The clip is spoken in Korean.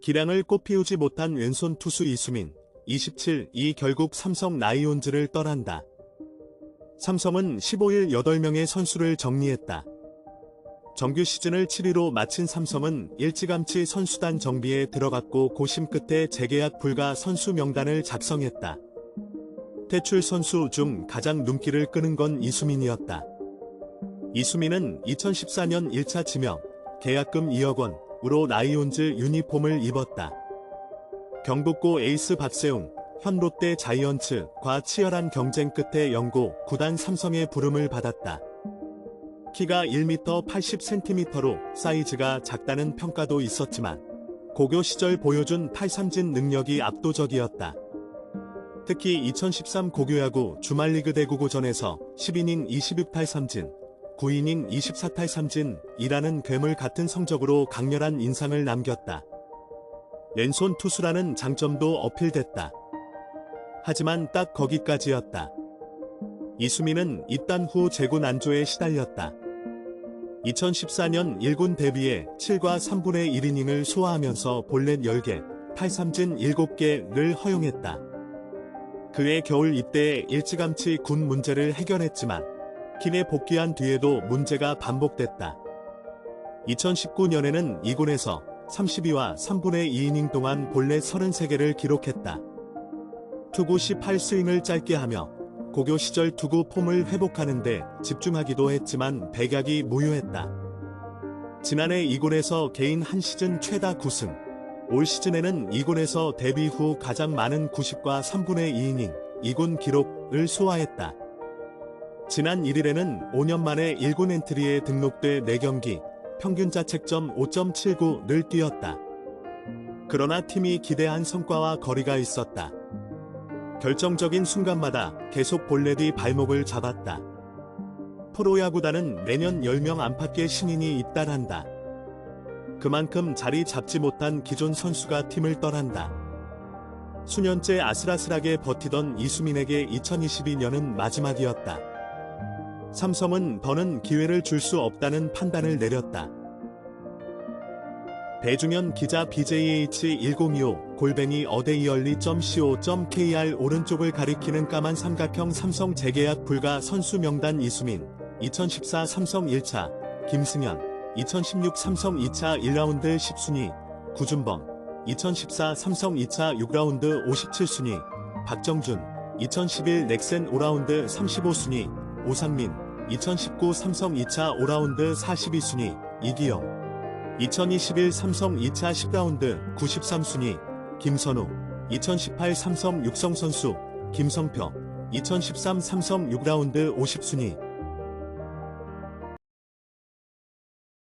기량을 꽃피우지 못한 왼손 투수 이수민, 27, 이 결국 삼성 라이온즈를 떠난다. 삼성은 15일 8명의 선수를 정리했다. 정규 시즌을 7위로 마친 삼성은 일찌감치 선수단 정비에 들어갔고 고심 끝에 재계약 불가 선수 명단을 작성했다. 퇴출 선수 중 가장 눈길을 끄는 건 이수민이었다. 이수민은 2014년 1차 지명, 계약금 2억 원 으로 라이온즈 유니폼을 입었다. 경북고 에이스 박세웅, 현 롯데 자이언츠과 치열한 경쟁 끝에 영고 구단 삼성의 부름을 받았다. 키가 1m 80cm로 사이즈가 작다는 평가도 있었지만 고교 시절 보여준 탈삼진 능력이 압도적이었다. 특히 2013 고교야구 주말리그 대구고전에서 10이닝 26탈삼진, 9이닝 24탈 삼진이라는 괴물 같은 성적으로 강렬한 인상을 남겼다. 왼손 투수라는 장점도 어필됐다. 하지만 딱 거기까지였다. 이수민은 입단 후 재군 안조에 시달렸다. 2014년 1군 데뷔에 7과 3분의 1이닝을 소화하면서 볼넷 10개, 탈삼진 7개를 허용했다. 그해 겨울 입대에 일찌감치 군 문제를 해결했지만 킨에 복귀한 뒤에도 문제가 반복됐다. 2019년에는 2군에서 32와 3분의 2이닝 동안 볼넷 33개를 기록했다. 투구 18스윙을 짧게 하며 고교 시절 투구 폼을 회복하는데 집중하기도 했지만 백약이 무효했다. 지난해 2군에서 개인 한 시즌 최다 9승, 올 시즌에는 2군에서 데뷔 후 가장 많은 90과 3분의 2이닝, 2군 기록을 소화했다. 지난 1일에는 5년 만에 1군 엔트리에 등록돼 4경기, 평균 자책점 5.79를 뛰었다. 그러나 팀이 기대한 성과와 거리가 있었다. 결정적인 순간마다 계속 볼넷이 발목을 잡았다. 프로야구단은 매년 10명 안팎의 신인이 입단한다. 그만큼 자리 잡지 못한 기존 선수가 팀을 떠난다. 수년째 아슬아슬하게 버티던 이수민에게 2022년은 마지막이었다. 삼성은 더는 기회를 줄 수 없다는 판단을 내렸다. 배중현 기자 BJH1025 골뱅이 어데이얼리.co.kr 오른쪽을 가리키는 까만 삼각형 삼성 재계약 불가 선수 명단 이수민 2014 삼성 1차 김승현 2016 삼성 2차 1라운드 10순위 구준범 2014 삼성 2차 6라운드 57순위 박정준 2011 넥센 5라운드 35순위 오상민 2019 삼성 2차 5라운드 42순위 이기영 2021 삼성 2차 10라운드 93순위 김선우 2018 삼성 육성 선수 김성표 2013 삼성 6라운드 50순위